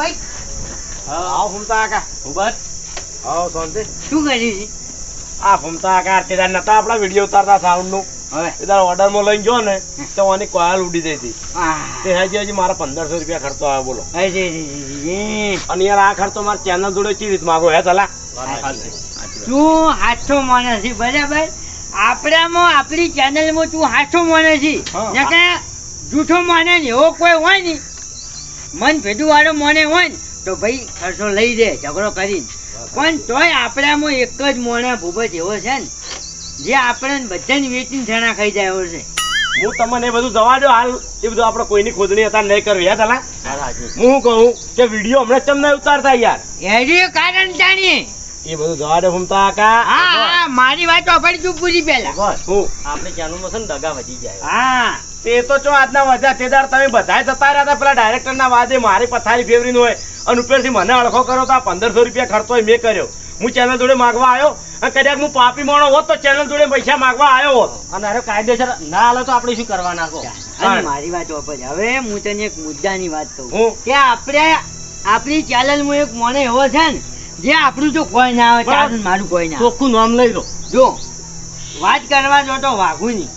ભાઈ. આવો ફૂમતા કાકા. ઊભા આવો શાંતિ. શું કર્યું છે? આ ફૂમતા કાકા તે દાડ નતા આપણા વીડિયો ઉતારતા સાઉન્ડનું હવે? એ દાડ ઓર્ડરમાં લઈને જો ને તો આની કોયલ ઉડી જઈ હતી. તે હજી હજી મારા પંદરસો રૂપિયા ખર્ચો આવ્યો બોલો. અને યાર આ ખર્ચો મારા ચેનલ જોડે ચી રીત માગો હે તલા? તું હાથો માણસ છે બરાબર? આપણામાં આપણી ચેનલમાં તું હાથો માણસ છે. જૂઠો માને ને એવો કોઈ હોય ને મન ભેદું વાળો મોને હોય ને તો ભાઈ ખર્ચો લઈ દે ઝઘડો કરીને. પણ તોય આપણામાં એક જ મોણે ભૂપત એવો છે ને જે આપણે બધાને વેચીને છાણા ખાઈ જાય એવો છે. હું તમને એ બધું જવા દો હાલ એ બધું આપણે કોઈની ખોદણી હતા નહીં કરવી હે તલા? હું શું કહું કે વીડિયો હમણાં તમને ઉતારતા યાર. એનું કારણ જાણીએ. એ બધું જવા દે ફૂમતા કાકા. હા હા મારી વાત વાપરી તું પૂરી પહેલા. બસ. હું આપણે ચેનલમાં છે ને દગા વધી જાય. હા. તે તો જો આજના વધ્યા તેદાર તમે બધાય જતા રહ્યા હતા. પેલા ડાયરેક્ટર ના વાદે મારી પથારી ફેવરી હોય. અને ઉપરથી મને અળખો કર્યો તો આ પંદરસો રૂપિયા ખર્ચો હોય મેં કર્યો. હું ચેનલ જોડે માગવા આવ્યો. અને કદાચ હું પાપી માણો હોત તો ચેનલ જોડે પૈસા માગવા આવ્યો હોત. અને અરે કાયદેસર ના હાલો તો આપણે શું કરવાના નાખો? મારી વાત ઓપર હવે હું તને એક મુદ્દાની વાત કહું. હું? કે આપણે આપણી ચેનલમાં એક મોણે એવો છે ને જે આપણું તો કોઈ ના આવે ચાલુ મારું કોઈ ના ચોખ્ખું નામ લઈ લો. જો વાત કરવા જો તો વાઘુની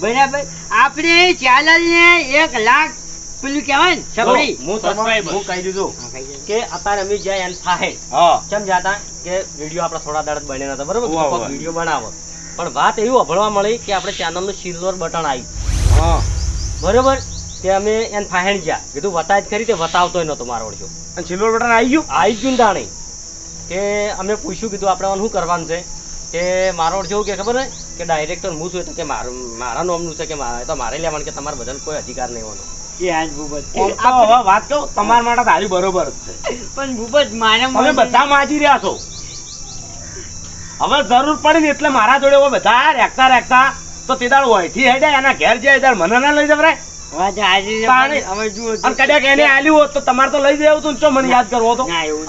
બરાબર? આપણે ચેનલને એક લાખ પેલું કહેવાય ને સબડી હું તમને હું કહી દીધું કે અત્યારે અમે જ્યાં એમ થાહે હા. કેમ જાતા? કે વીડિયો આપણા થોડા દાડા બને નતા બરોબર. વીડિયો બનાવો. પણ વાત એવું અભળવા મળી કે આપણે ચેનલનું સિલ્વર બટન આવ્યું હા. બરોબર? કે અમે એને ફાહેણ ગયા કીધું વતાય જ કરી તે વતાવતો નતો મારો ઓળખ્યો અને સિલ્વર બટન આવી ગયું? આવી ગયું ને તાણે. કે અમે પૂછ્યું કીધું આપણે શું કરવાનું છે? કે મારો જેવું કે ખબર ને કે ડાયરેક્ટર હું છું એટલે કે મારું મારા નોમનું છે કે મારે તો મારે લેવાનું કે તમારે બધાને કોઈ અધિકાર નહીં હોવાનો. એ આજ ભૂપત હવે વાત કહું તમારા માટે તારી બરોબર જ છે. પણ ભૂપત મારે તમે બધા માજી રહ્યા છો. હવે જરૂર પડી એટલે મારા જોડે બધા રેખતા રેખતા તો તે દાડ હોયથી હેડે એના ઘેર જાય ત્યારે મને ના લઈ જવરાય.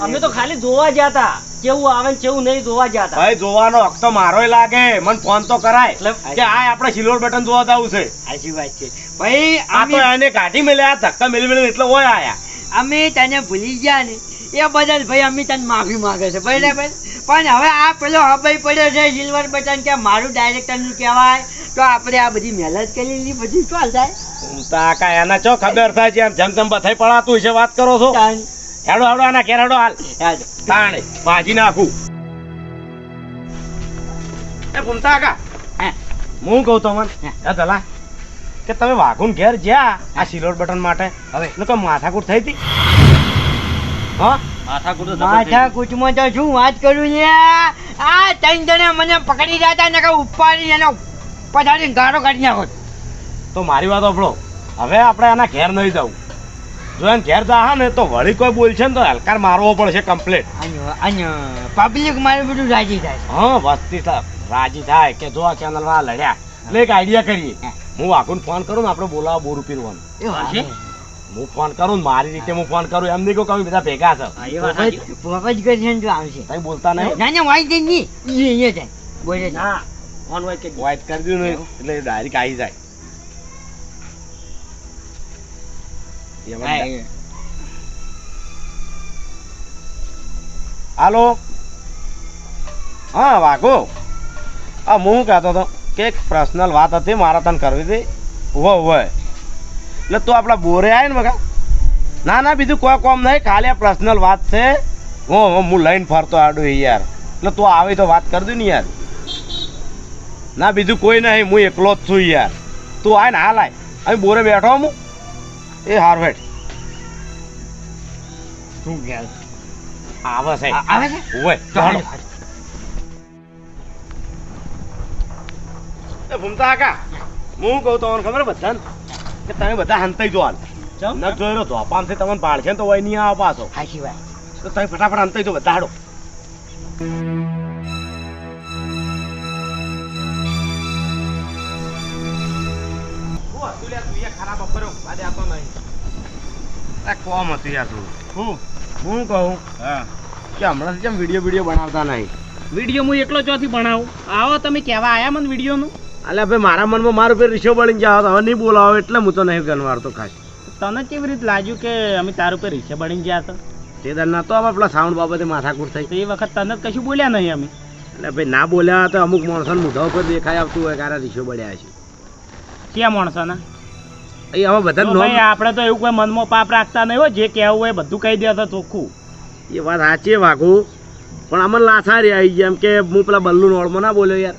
અમે તો ખાલી જોવા જતા હતા કેવું આવે ને કેવું નહીં જોવા ગયા ભાઈ જોવાનો હક તો મારોય લાગે. મને ફોન તો કરાય. એટલે કે આ આપણે સિલ્વર બટન જોવા જવું છે. સાચી વાત છે. ભાઈ આ તો એને કાઢી મેલ્યા ધક્કા મેલી મેલી એટલે હોય આયા. અમે તને ભૂલી ગયા ને એ બદલ ભાઈ અમે તને માફી માંગે છે. બરાબર? પણ હવે આ પેલો હબાઈ પડ્યો છે સિલ્વર બટન કે મારું ડાયરેક્ટરનું કહેવાય તો આપણે આ બધી મહેનત કરેલી બધી ચાલ થાય? તા કા એના ચો ખબર થાય છે? એમ જેમ બથાઈ પડાતું છે વાત કરો છો? હેડો હેડો આના ઘેર હેડો હાલ. તાણે ભાજી નાખું. એ ભૂમતા હું. કહું તો મન. દલા કે તમે વાઘુન ઘેર જ્યાં આ સિલ્વર બટન માટે. હવે. તો કોઈ માથાકૂટ થઈ હતી? હા? માથાકૂટ માથા તો શું વાત કરું ને આ ત્રણ જણા મને પકડી જતા ને ઉપાડી એનો પછાડીને ગાળો કાઢી નાખો. તો મારી વાત આપણો હવે આપણે આના ઘેર નહીં જવું જો એને ઘેર જા ને તો વળી કોઈ બોલશે ને તો હલકાર મારવો પડશે કમ્પ્લેટ પબ્લિક મારું બધું રાજી થાય. હા વસ્તી રાજી થાય કે જો આ ચેનલ વાળા લડ્યા. એટલે એક આઈડિયા કરીએ. હું. વાઘુન ફોન કરું ને આપણે બોલાવો બોર પીરવાનું એ હું ફોન કરું મારી રીતે હું ફોન કરું એમ નહીં કહું બધા ભેગા છે હા, એ વાત સાચી. પપ્પા જ કરશે જો આવશે. તમે બોલતા નહીં. ના ના વાઈ દે નહીં ઈ. અહીંયા જાય. બોલે ના ફોન કે વાઇટ કરી દઉં ને એટલે ડાયરેક્ટ આવી જાય. હાલો હા વાઘો હા હું કહેતો હતો કે એક પર્સનલ વાત હતી મારે તને કરવી હતી. ઊભો ઊભો એટલે તું આપણા બોરે આવે ને બગા ના ના બીજું કોઈ કોમ નહીં. ખાલી આ પર્સનલ વાત છે. હું હું હું લઈને ફરતો આડું યાર. એટલે તું આવી તો વાત કરી દઉં ને યાર. ના બીજું કોઈ નહીં. હું એકલો જ છું યાર. તું આય ને હાલ આય. અહીં બોરે બેઠો હું. એ હાર શું કહે? આવે છે. આ- આવે છે? ઓય ચાલો. એ ભૂમતા કાકા હું કહું તમને ખબર બધાને? કે તમે બધા હંતાઈ જો હાલ? ન જોયેલો રહ્યો ધોપામથી તમને પાડશે ને તો વય નહીં આવે પાછો. સાચી વાત. તો તમે ફટાફટ હંતાઈ જો બધા હાડો. કોમ હતું યાર તું હું? હું કહું? હા. કે હમણાં કેમ વીડિયો વીડિયો બનાવતા નહીં? વીડિયો હું એકલો ચોથી બનાવું. આવો તમે કહેવા આયા મને વિડીયોનું? અલ્યા ભાઈ મારા મનમાં મારું પેલું રીસો બળીને જાવ તો હવે નહીં બોલાવો એટલે હું તો નહીં ગણવારતો ખાસ. તને કેવી રીતે લાગ્યું કે અમે તારું ઉપર રીસે બની ગયા હતા? તે દર નતો અમે પેલા સાઉન્ડ બાબતે માથાકૂટ થઈ. એ વખત તને કશું બોલ્યા નહીં અમે. એટલે ભાઈ ના બોલ્યા તો અમુક માણસોને મોઢા ઉપર દેખાઈ આવતું હોય કારા રીસો બળ્યા છે. ક્યાં માણસોના? એ બધા આપણે તો એવું કોઈ મનમાં પાપ રાખતા નહીં હોય જે કહેવું હોય બધું કહી દે તો ચોખ્ખું. એ વાત સાચી વાઘુ. પણ લાથા લાસારી આવી ગયા એમ કે હું પેલા બલ્લુ નોળમાં ના બોલ્યો યાર.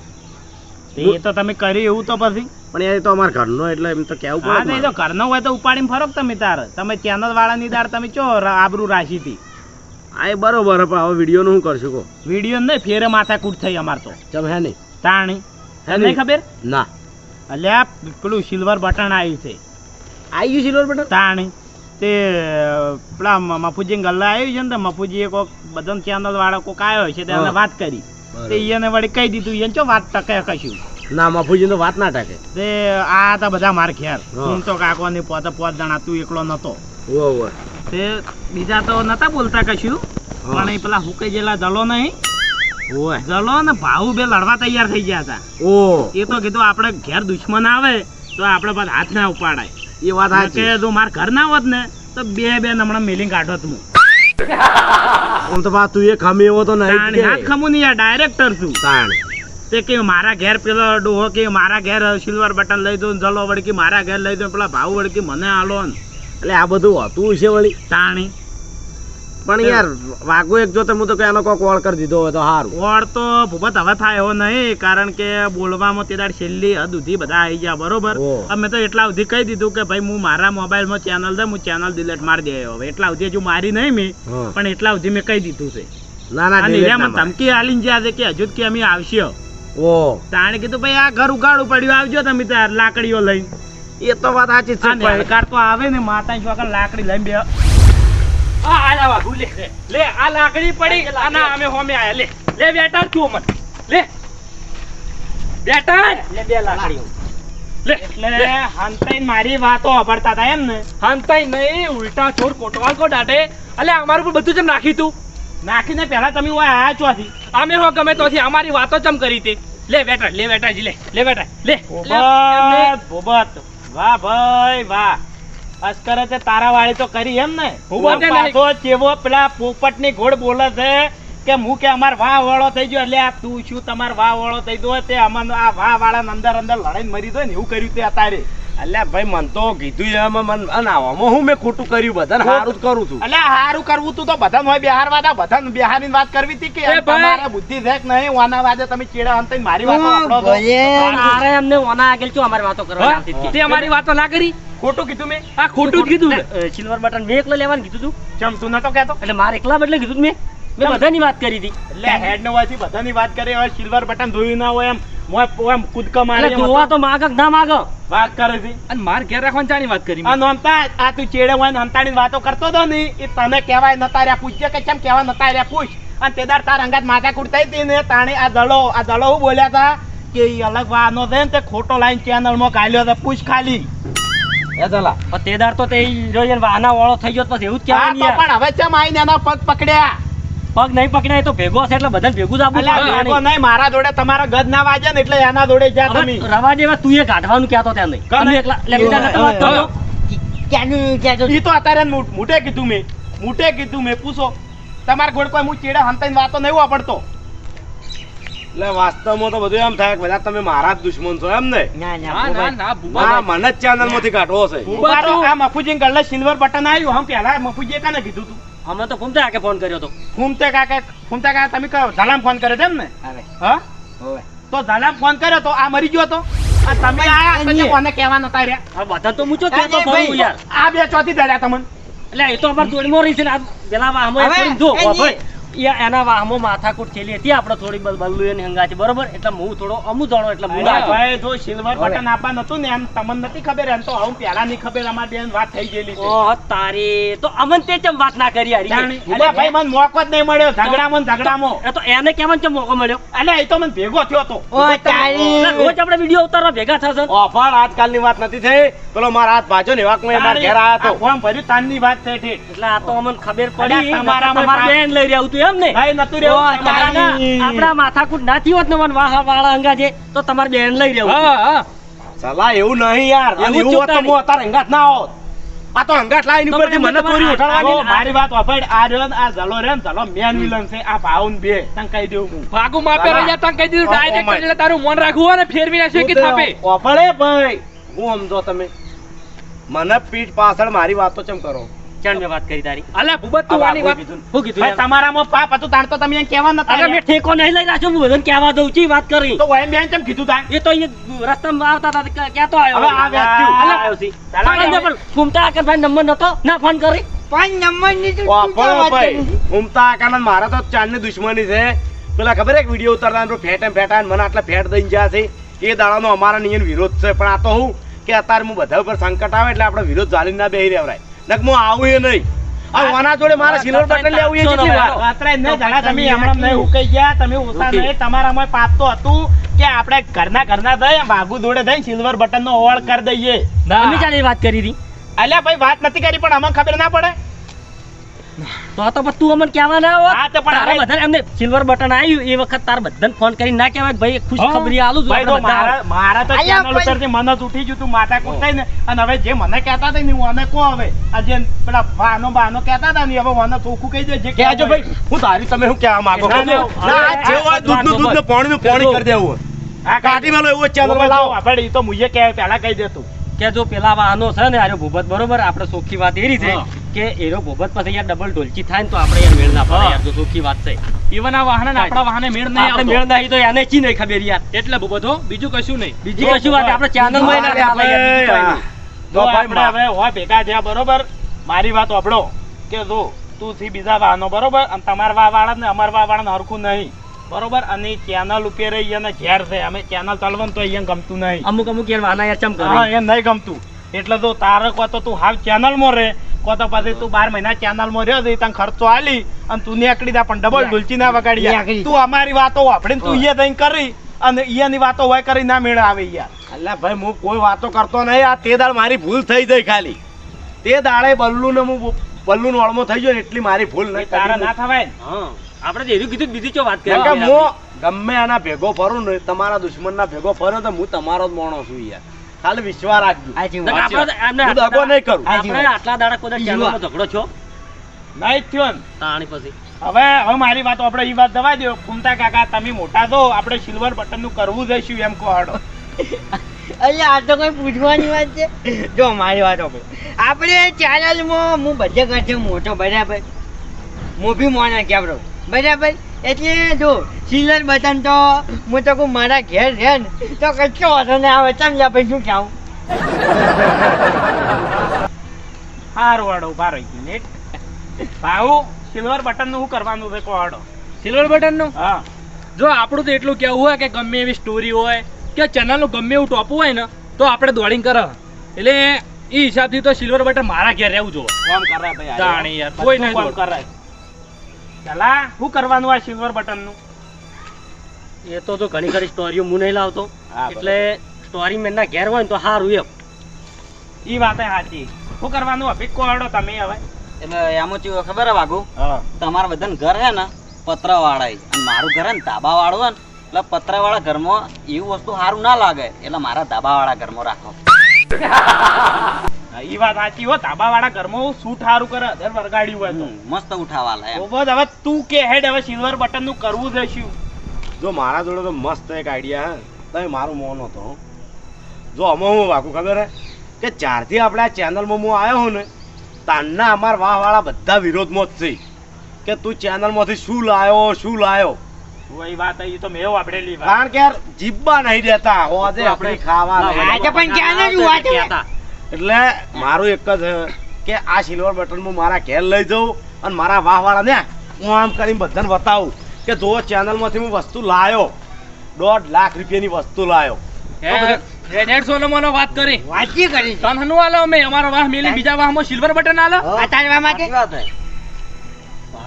એ તો તમે કરી એવું તો પછી. પણ એ તો અમારા ઘરનો એટલે એમ તો કેવું પડે નહીં તો. ઘરનો હોય તો ઉપાડીને ફરક તમે તાર? તમે ચેનલ વાળાની દાર તમે ચો ર- આબરૂ રાશી હતી આ એ બરોબર પણ હવે વિડીયોનું શું કરશું કહો. વીડિયો નહીં ફેરે માથાકૂટ થઈ અમાર તો. ચમ હે નહીં? તાણી. હે નહીં? ખબર? ના. અલ્યા પેલું સિલ્વર બટન આવ્યું છે. આવી ગયું સિલ્વર બટન તાણી. તે પેલા મફુજી ગલ્લા આવ્યું છે ને તો મફુજીએ કોક બધા ચેનલ વાળા કોક આવ્યો છે તેને વાત કરી. તે એને વળી કહી દીધું એને ચો વાત ટકે કશું? ના મફુજી તો વાત ના ટકે. તે આ હતા બધા માર ઘેર. હું. તો કાકો ની પોતે પોત જણા તું એકલો નતો. તે બીજા તો નતા બોલતા કશું પણ એ પેલા હુકે જેલા જલો નહીં જલો ને ભાવુ બે લડવા તૈયાર થઈ ગયા હતા. એ તો કીધું આપણે ઘેર દુશ્મન આવે તો આપણે પાછા હાથ ના ઉપાડાય. એ વાત સાચી. જો માર ઘર ના હોત ને તો બે બે નમણા મેલિંગ કાઢોત હું આમ તો બા તું એ ખમી એવો તો નહીં. હાથ ખમું નહીં ડાયરેક્ટર છું. તાણ. તે કે મારા ઘેર પેલો ડોહો કે મારા ઘેર સિલ્વર બટન લઈ દો જલો વળકી મારા ઘેર લઈ દો પેલા ભાવ વળકી મને આલો ને. એટલે આ બધું હતું છે વળી. તાણી. પણ યાર વાઘો એક જોતે હું તો કે આનો કોક કોલ કરી દીધો હોય તો સારું ઓળ તો ભૂપત હવે થાય એવો નહીં કારણ કે બોલવામાં તે દાડ છેલ્લી હદ સુધી બધા આવી ગયા બરોબર. અમે તો એટલા સુધી કહી દીધું કે ભાઈ હું મારા મોબાઈલમાં ચેનલ છે હું ચેનલ ડિલેટ મારી દે હવે. એટલા સુધી હજુ મારી નહીં મેં પણ એટલા સુધી મેં કહી દીધું છે. ના ના અને એમાં ધમકી આલીને જ્યાં છે કે હજુ કે અમે આવશે. ઓ. તાણે કીધું ભાઈ આ ઘર ઉગાડું પડ્યું આવજો તમે તાર લાકડીઓ લઈને. એ તો વાત સાચી છે નેલકાર તો આવે ને માતા ચોકર લાકડી લઈને બે આ આલા વાગુ લે લે આ લાકડી પડી આના અમે હોમે આયા. લે લે બેટા તું મત લે. બેટા. લે બે લાકડીઓ. એટલે હંતાઈ મારી વાતો અભરતા હતા એમ ને. હાંતાઈ નહીં ઉલટા ચોર કોટવાલ કો દાટે અલે અમારું પણ બધું જેમ નાખી તું? નાખીને પહેલા તમે ઓય આયા ચોથી અમે હો ગમે તોથી અમારી વાતો ચમ કરી હતી. લે બેટા લે બેટા જી લે લે બેટા લે. વાહ ભાઈ વાહ. અસ્કરે છે તારા વાળી તો કરી એમ ને હું. પાછો ચેવો પેલા પોપટની ઘોડ બોલે છે કે હું કે અમાર વાહ વાળો થઈ ગયો એટલે આ તું શું તમાર વાહ વાળો થઈ ગયો તે અમારો આ વાહ વાળા અંદર અંદર લડાઈ મરી દો ને એવું કર્યું તે અત્યારે અલ્યા ભાઈ મન તો કીધું એમાં મન અને આવામાં હું મેં ખોટું કર્યું? બધાને હારું જ કરું છું. એટલે હારું કરવું તું તો બધા હોય બિહાર વાળા બધા બિહારની વાત કરવી હતી કે તમારા બુદ્ધિ છે કે નહીં વાના વાદે તમે ચેડા અંતે મારી વાતો તો. ભલે મારે ઓના આગળ શું અમારી વાતો કરવા? તે અમારી વાતો ના કરી? ખોટું કીધું મેં? આ ખોટું જ કીધું સિલ્વર બટન મેં એકલો લેવાનું કીધું તું? ચમ તું નતો કહેતો? એટલે મારે એકલા બદલે કીધું મેં? મેં બધાની વાત કરી હતી. એટલે હેડ નો વાથી બધાની વાત કરી હવે સિલ્વર બટન ધોયું ના હોય એમ. મોય એમ મારે જોવા તો માગ ના માગ. વાત કરે છે. અને માર ઘેર રાખવાની ચાની વાત કરી. આ નોમતા આ તું ચેડે હોય ને હંતાડીને વાતો કરતો હતો ને એ તને કહેવાય નતા રહ્યા પૂછજે કે કેમ કહેવાય નતા રહ્યા પૂછ. અને તેદાર તાર અંગાત માથા કુડતા હતી ને તાણે આ દળો આ દળો હું બોલ્યા હતા કે એ અલગ વાનો છે ને તે ખોટો લાઈન ચેનલમાં કાઢ્યો હતો પૂછ ખાલી. એ ચલા તે તો વાહના વાળો થઈ ગયો તો પછી એવું જ. પણ હવે ચમ આઈને એના પગ પકડ્યા? પગ નહીં પકડાય તો ભેગો છે એટલે બધા ભેગું જ આપવું ભેગો નહીં મારા જોડે તમારા ગદ ના વાજે ને એટલે એના જોડે જ્યાં તમે રવા દેવા તું એ કાઢવાનું કહેતો ત્યાં નહીં. તમે એકલા. ક્યાંનું ક્યાં તો અત્યારે મુ- કીધું મેં. મૂઠે કીધું મેં. પૂછો. તમારા ગોળ કોઈ હું ચેડા? હંતાઈને વાતો નહીં વાપરતો એટલે વાસ્તવમાં તો બધું એમ થાય કે બધા તમે મારા જ દુશ્મન છો એમ ને? ના ના ના ના ભૂપત. ના ભૂપત. હા મને જ ચેનલમાંથી કાઢવો છે આ મફુજી ગળે સિલ્વર બટન આવ્યું હમ પેલા મફુજીએ કાને કીધું તું. અમે તો ફૂમતા કાકે ફોન કર્યો તો. ફૂમતે કાકે ફૂમતા કાકા તમે કહો ઝાલામ ફોન કર્યો તેમ ને હવે. હા? હોવે. તો ઝાલામ ફોન કર્યો તો આ મરી ગયો તો? આ તમે આયા તો કોને કહેવા નતા રહ્યા આ બધા તો મૂચો કહેતો ભાઈ, યાર. આ બે ચોથી દર્યા તમને. એટલે એ તો અમાર જોડીમાં રહી છે ને આ પેલા થોડીક જો ભાઈ એના વાહમો માથાકૂટ થયેલી હતી. આપણે થોડી બલ્લુ એની હંગાથી બરોબર? એટલે હું થોડો અમુ જાણો એટલે હું ભાઈ જો સિલ્વર બટન આપવા નતું ને એમ તમને નથી ખબર એમ તો હું પેલા ની ખબર અમારી બેન વાત થઈ ગયેલી છે. ઓહ તારે. તો અમન તે ચમ વાત ના કરી હારી. ભાઈ મને મોકો જ નહીં મળ્યો. ઝઘડામાં ઝઘડામાં. એ તો એને કેમ ચમ મોકો મળ્યો? એટલે એ તો મને ભેગો થયો તો. ઓ તારી. રોજ આપણે વીડિયો ઉતારવા ભેગા થશે? ઓફર આજકાલની વાત નથી થઈ. પેલો મારા હાથ ભાજો ને વાક મેં મારા ઘેર આવ્યો તો. ફોર્મ ભર્યું? તાનની વાત થઈ એટલે આ તો અમને ખબર પડી. મારા તમારા બેન લઈ રહ્યા તું એમ ને? નતું રહેવું. તારી. માથાકૂટ ના થયું હોત ને મને વાહ વાળા અંગા છે તો તમારે બેન લઈ રહ્યું હા હા. એવું નહીં યાર. એવું એવું હોત તો હું અત્યારે હંગાત ના હોત. આ તો હંગાટ લાઈન ઉપરથી મને ચોરી ઉઠાડવાની મારી વાત વાપર. આ રહ્યો આ ઝાલો રહ્યો ને મેન વિલન છે. આ ભાઉન બે. તને કહી દઉં હું. ભાગુ માપે રહ્યા તને કહી દીધું ડાયરેક્ટ એટલે તારું મન રાખવું હોય ને ફેરવી નાખ્યું કે થાપે. ઓફળે ભાઈ. હું સમજો તમે. મને પીઠ પાછળ મારી વાતો ચમ કરો? ચાલ મેં વાત કરી તારી. અલા ભૂપત તું આની વાત કીધું. કીધું ભાઈ તમારામાં પાપ હતું તાણ તો તમે એમ કહેવા નતા અરે મેં ઠેકો નહીં લઈ રાખ્યો હું બધાને કહેવા દઉં છું વાત કરી? તો એમ બેન ચમ કીધું તાણ એ તો અહીંયા રસ્તામાં આવતા હતા તો આવ્યો. હવે આ વ્યક્તિ અલા, આવ્યો છે. ચાલો, ચાલો, પણ ઘૂમતા આકરભાઈ નંબર નતો? ના ફોન કરી. નંબર તો મારા તો દુશ્મની છે. પેલા ખબર એક વીડિયો ઉતારતા ફેટ એમ ફેટા મને આટલા ફેટ દઈને જ્યાં છે. એ દાડાનો અમારા નિયન વિરોધ છે. પણ આ તો હું કે અત્યારે હું બધા ઉપર સંકટ આવે એટલે આપણે વિરોધ ઝાલીને ના બેહી રહેવરાય નક હું આવું એ નહીં. આ વાના જોડે મારા સિલ્વર બટન લેવું એ કેટલી વાર? રાત્રે ન જાણા તમે હમણાં નહીં ઉકાઈ ગયા તમે ઉતા નહીં. તમારામાં પાપ તો હતું કે આપણે ઘરના ઘરના દઈ ભાગુ દોડે દઈ સિલ્વર બટન નો ઓળ કરી દઈએ. અમે ચાલ વાત કરી હતી? અલ્યા ભાઈ વાત નથી કરી પણ અમને ખબર ના પડે. તો તો તું અમને કહેવા ના હોત. હા, તો પણ તારા બધાને એમને સિલ્વર બટન આવ્યું એ વખત તાર બધાને ફોન કરી ના કહેવાય કે ભાઈ ખુશ ખબરી આલું છું ભાઈ તો મારા મારા તો ચેનલ ઉપરથી મન જ ઉઠી ગયું તું માથા કૂટ થઈને અને હવે જે મને કહેતા હતા ને હું મને કો હવે આ જે પેલા વાનો બાનો કહેતા હતા ને હવે મને ચોખ્ખું કહી દે જે કહેજો ભાઈ હું તારી તમે શું કહેવા માંગો ના, ના, ના, આ જે હોય દૂધનું દૂધ ને પાણીનું પાણી કરી દેવું આ કાઢી મેલો એવો ચેનલ લાવો આપણે એ તો મુઈએ કે પહેલા કહી દેતું કે જો પેલા વાહનો છે ને આર્યો ભૂપત બરોબર આપણે સોખી વાત એ રીતે હા. કે એનો ભૂપત પાસે યાર ડબલ ઢોલચી થાય ને તો આપણે યાર મેળ ના પડે યાર જો સુખી વાત છે. ઈવન આ વાહન ને આપણા વાહને મેળ નહીં આપણે મેળ નહીં તો એને ચી નહીં ખબર યાર? એટલે ભૂપત હો બીજું કશું નહીં. બીજી કશું વાત આપણે ચેનલમાં ના. જો તો આપણે હવે હોય ભેગા થયા બરોબર? મારી વાત સાંભળો કે જો તું થી બીજા વાહનો બરોબર? અને તમારા વાહ વાળા ને અમારા વાહ વાળા હરખું નહીં. બરોબર? અને ચેનલ ઉપર અહીંયા ઘેર છે. અમે ચેનલ ચાલવાનું તો અહીંયા ગમતું નહીં. અમુક અમુક યાર વાના યાર ચમ હા કરે એમ નહીં ગમતું. એટલે તો તારક વાત તો તું હાલ ચેનલમાં રહે. કો પાસે તું બાર મહિના ચેનલમાં રહ્યો તને ખર્ચો આલી અને તું નીકળી જા પણ ડબલ ડુલચી ના વગાડી તું અમારી વાતો વાપરીને તું અહીંયા થઈને કરી અને ઈયાની વાતો હોય કરી ના મેળ આવે યાર. અલ્યા ભાઈ હું કોઈ વાતો કરતો નહીં. આ તે દાળ મારી ભૂલ થઈ ગઈ ખાલી. તે દાડે બલ્લુ ને હું બલ્લુ નો અળમો થઈ ગયો એટલી મારી ભૂલ નહીં તારા ના થવાય હા. આપણે તો એનું કીધું બીજી ચો વાત કરી કે હું ગમે આના ભેગો ફરું ને તમારા દુશ્મન ના ભેગો ફર્યો તો હું તમારો જ મોણો છું યાર. ખાલી વિશ્વાસ રાખજો. હું દગો નહીં કરું. આપણે આટલા દાડા કોઈ ચેનલમાં ઝઘડો છો? નહીં થયો ને. તાણી પછી. હવે હવે મારી વાત આપણે એ વાત દવા દો ફૂમતા કાકા તમે મોટા છો. આપણે સિલ્વર બટનનું કરવું જઈશું એમ કહો હાડો. અરે આ તો કઈ પૂછવાની વાત છે. જો મારી વાત. આપણે ચેનલમાં હું બધે કરશે મોટો બરાબર. હું બી મોના રહું બરાબર? એટલે જો સિલર બટન તો હું તો કહું મારા ઘેર છે ને તો કશો વાંધો ના આવે સમજ્યા પછી શું ખાવું? સારું ઊભા રહી મિનિટ. ભાઉ સિલ્વર બટનનું શું કરવાનું છે કોડો સિલ્વર બટનનું? હા. જો આપણું તો એટલું કેવું હોય કે ગમે એવી સ્ટોરી હોય કે ચેનલનું ગમે એવું ટોપ હોય ને તો આપણે દોડીને કરે. એટલે એ હિસાબથી તો સિલ્વર બટન મારા ઘેર રહેવું જોવે કોમ કરે ભાઈ જાણે યાર, કોઈ નહીં કોમ કરે? ચલા શું કરવાનું આ સિલ્વર બટનનું એ તો જો ઘણી ખરી સ્ટોરીઓ હું નહીં લાવતો. એટલે સ્ટોરી મેન ના ઘેર હોય ને તો સારું એમ. ઈ વાત સાચી. શું કરવાનું? અભિક કહો હાડો તમે હવે. એટલે એમાં ચેવું ખબર હે વાઘુ? હા. તમારા બધાને ઘર હે ને પત્ર વાળા અને મારું ઘર હે ને ધાબા વાળું હે ને એટલે પત્ર વાળા ઘરમાં એવું વસ્તુ સારું ના લાગે. એટલે મારા ધાબા વાળા ઘરમાં રાખો. હા, ઈ વાત સાચી હો ધાબા વાળા ઘરમાં શું સારું કરે દર વરગાડ્યું હોય તો. મસ્ત ઉઠાવા લે એમ. તો હવે તું કે હેડ હવે સિલ્વર બટનનું કરવું જઈશું જો મારા જોડે તો મસ્ત એક આઈડિયા હે. તમે મારું મોન હતો જો અમે હું વાકું ખબર હે? કે જ્યારથી આપણે આ ચેનલમાં હું આવ્યો હું ને તારના અમારા વાહ વાળા બધા વિરોધમાં જ છે. કે તું ચેનલમાંથી શું લાયો શું લાયો? તો વાત ઈ તો મેં વાપરેલી વાત. કારણ કે યાર જીબ્બા નહીં દેતા. આજે આપણે ખાવા આજે પણ જ છે? કહેતા. એટલે મારું એક જ કે આ સિલ્વર બટન હું મારા ઘેર લઈ જાઉં અને મારા વાહ વાળા ને હું આમ કરીને બધાને બતાવું કે જો ચેનલમાંથી હું વસ્તુ લાયો દોઢ લાખ રૂપિયાની વસ્તુ લાયો. વાત કરી. વાંચી કરી. છે. તન હનુ આલો અમે અમારો વાહ મેલી બીજા વાહમાં સિલ્વર બટન આલો. આ તારવા માટે સાચી વાત હે.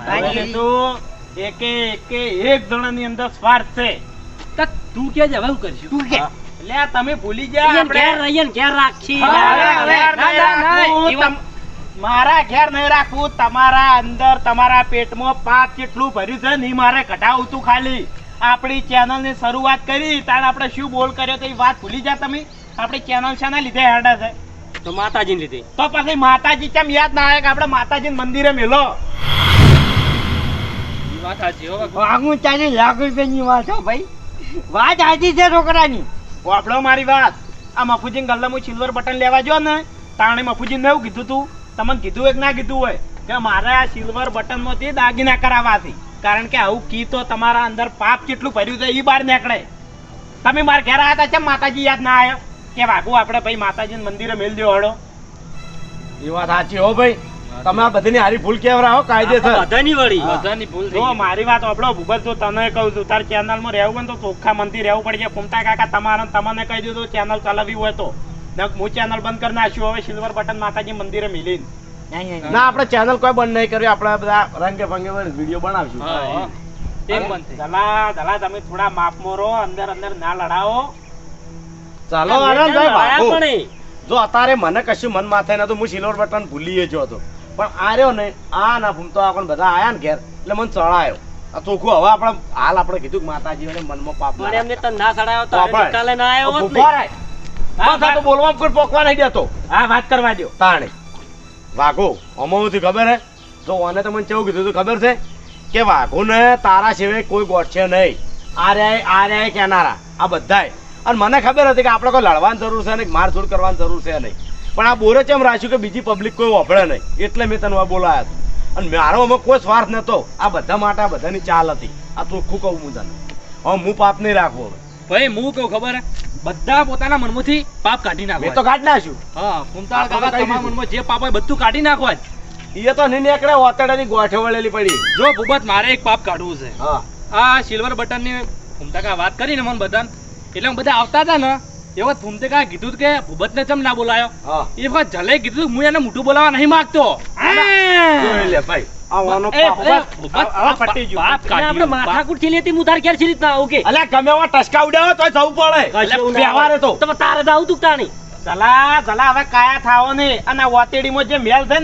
હવે તો એકે એકે એક જણાની અંદર સ્વાર્થ છે. તું કે જ હવે કરશું? તું કે? આ તમે ભૂલી ગયા આપણે. ઘેર રહીએ ને ઘેર તમ- મારા ઘેર નહીં રાખવું તમારા અંદર તમારા પેટમાં પાપ કેટલું ભર્યું છે ને મારે કઢાવું તું ખાલી. આપણી ચેનલની શરૂઆત કરી તાણ આપણે શું બોલ કર્યો તો એ વાત ભૂલી જા તમે. આપણી ચેનલ શાના લીધે હેડા છે. તો માતાજીને લીધે. તો પછી માતાજી કેમ યાદ ના આવે કે આપણે માતાજી મંદિરે મેલો? ઈ વાત સાચી હો આગું ચાલી લાખ રૂપિયાની વાત હો ભાઈ. વાત સાચી છે છોકરાની. વાપડો મારી વાત. આ મફુજી હું સિલ્વર બટન લેવા જો ને, તાણે મફુજીને એવું કીધું તું, તમને કીધું એક ના કીધું હોય, કે મારે આ સિલ્વર બટનમાંથી દાગીના કરાવવા છે કારણ કે આવું કી તો તમારા અંદર પાપ કેટલું ભર્યું છે એ બહાર નીકળે. તમે મારા ઘેર આવ્યા હતા કેમ માતાજી યાદ ના આવ્યો? કે વાગુ આપણે ભાઈ માતાજીને મંદિરે મેલ દો એ વાત સાચી હો ભાઈ. તમે આ બધાની હારી ભૂલ કેવરાવો કાયદેસર? બધાની વળી. બધાની ભૂલ જો મારી વાત આપણો ભૂગલ તો તને કહું છું તાર ચેનલમાં રહેવું હોય તો ચોખ્ખા મનથી રહેવું પડશે. કુમતા કાકા તમારે તમને કહી દીધું ચેનલ ચલાવી હોય તો. હું ચેનલ બંધ કરી નાખ્યું હવે સિલ્વર બટન માતાજી મંદિરે મિલીને. ના, આપણે ચેનલ કોઈ બંધ નહીં કર્યું આપણે બધા રંગે ભંગે વીડિયો બનાવશું. દલા દલા તમે થોડા માપ મોરો અંદર અંદર ના લડાવો. ચાલો આનંદભાઈ. જો અત્યારે મને કશું મન માથે નતું હું સિલ્વર બટન ભૂલી જો હતો. પણ આ રહ્યો ને આ ના ભૂમતો આપણે બધા આયા ને ઘેર એટલે મને ચડાયો. આ ચોખ્ખું હવે આપણે હાલ આપણે કીધું કે માતાજી મનમાં પાપ ના પણ એમને તને ના ચડાયો તો આપણે- કાલે ના આવ્યો હોત ને. તો બોલવા કોઈ પોકવા નહીં દેતો. હા વાત કરવા દો તાણે. વાઘો અમોથી ખબર હે? તો ઓને તો મને કેવું કીધું તું ખબર છે? કે વાઘો ને તારા સિવાય કોઈ ગોઠશે નહીં. આ રે આ રે કેનારા. આ બધાય. અને મને ખબર હતી કે આપણે કોઈ લડવાની જરૂર છે નહીં મારઝૂડ કરવાની જરૂર છે નહીં. પણ આ બોરે ચેમ રાખ્યું કે બીજી પબ્લિક કોઈ વાપરે નહીં? એટલે મેં તને બોલાયા હતા અને મારો આમાં કોઈ સ્વાર્થ નતો. આ બધા માટે આ બધાની ચાલ હતી. આ ચોખ્ખું કહું હું તને. હવે હું પાપ નહીં રાખવો હવે. ભાઈ હું કહું ખબર બધા પોતાના મનમાંથી પાપ કાઢી નાખો તો કાઢ નાખ્યું. હા કુંતાળ કાકા તમારા મનમાં જે પાપ હોય બધું કાઢી નાખવા એ તો નહીં નીકળે ઓતડાની ગોઠે વળેલી પડી. જો ભૂપત મારે એક પાપ કાઢવું છે. હા. આ સિલ્વર બટનની ની વાત કરી ને મને બધા એટલે બધા આવતા હતા ને એ વખત ફૂમતાકા કીધું કે ભૂપત ને ચમ ના બોલાયો? એ વખત જલે કીધું હું એને મોટું બોલાવા નહીં માંગતો. લે ભાઈ. કે એવા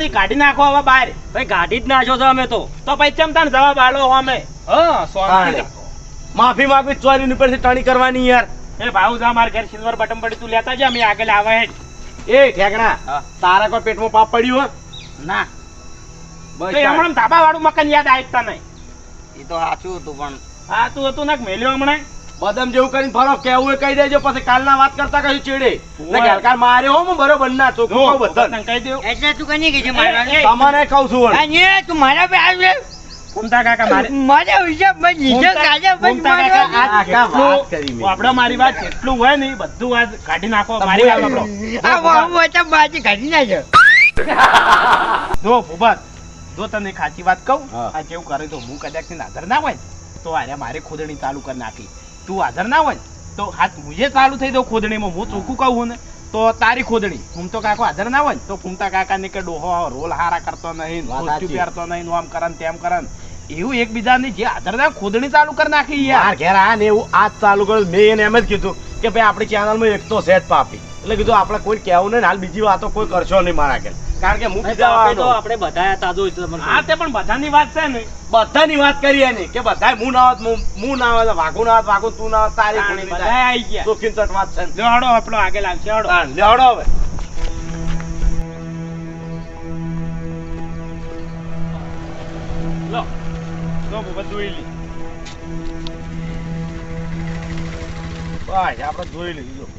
કાઢી નાખો હવે બહાર. ભાઈ ગાડી જ નાખ્યો છો અમે તો. તો પછી ચમ તાન જવાબ આલો અમે. રાખો. માફી ચોરી ચોરી ઉપરથી ટણી કરવાની યાર. એ જા માર ઘર સિલ્વર બટન પડી તું લેતા જા મે આગળ આવે હે એ ઠેકણા તારા કો પેટમાં પાપ પડ્યું હો? ના. બસ તો હમણાં ધાબા વાળું મકાન યાદ આવતા નહીં એ તો સાચું હતું પણ. હા તું હતું ને મેલ્યો હમણાં. બદમ જેવું કરીને ફરો કેવું કહી દેજો પછી કાલના વાત કરતા કશું ચીડે. ને ગલકાન માર્યો હો હું બરોબર ના જો, ચોખ્ખું બધા. કહી દેવું એટલે તું કઈ કે તમને કહું છું વળી. ને, તું મારા પે આવી લે. કાકા મારે મારા હિસાબમાં લીધો ઘૂમતા- કાજા ઘૂમતા કાકા આ વાત કરી મે મેં. મારી વાત એટલું હોય ને બધું વાત કાઢી નાખો મારી વાત આપણો આ વાવ વચ્ચે બાજી કાઢી નાખ્યો. જો ભૂપત જો તને એક વાત કહું આ જેવું કરે તો હું કદાચની હાજર ના હોય તો આરે મારે ખોદણી ચાલુ કરી નાખી તું હાજર ના હોય તો હાથ મુજે ચાલુ થઈ દો ખોદણીમાં હું ચોખ્ખું કહું ને તો તારી ખોદણી ફૂમતો કાકો હાજર ના હોય તો ફૂમતા કાકા ને કે ડોહો રોલ હારા કરતો નહીં. પહેરતો નહીં આમ કરન તેમ કરન એવું એકબીજાની જે આધારના ખોદણી ચાલુ કરી નાખી યાર. ઘેર આ ને એવું આજ ચાલુ કર્યું મેં એને એમ જ કીધું કે ભાઈ આપણી ચેનલમાં એક તો સેટ પાપી. એટલે કીધું આપણે કોઈ કહેવું નહીં હાલ બીજી વાતો કોઈ કરશો નહીં મારા ઘેર. કારણ કે હું બીજા આપણે તો આપણે બધા તાજો હા તે પણ બધાની વાત છે ને. બધાની વાત કરી ને કે બધાય હું ના હોત હું- હું ના હોત વાઘુ ના હોત વાઘુ તું ના હોત તારી બધા આવી ગયા. ને વાત છે ને. આપણો આગળ આવશે તાણ, હવે. લો ઉપર જોઈ લી ભાઈ આપણે જોઈ લીધું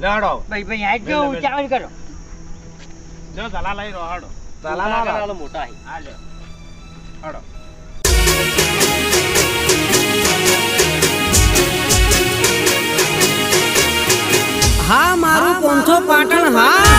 લે ભાઈ ભાઈ જો કરો. જો લઈ મોટા આ લ્યો હળો હા મારું પોંથો પાટણ હા.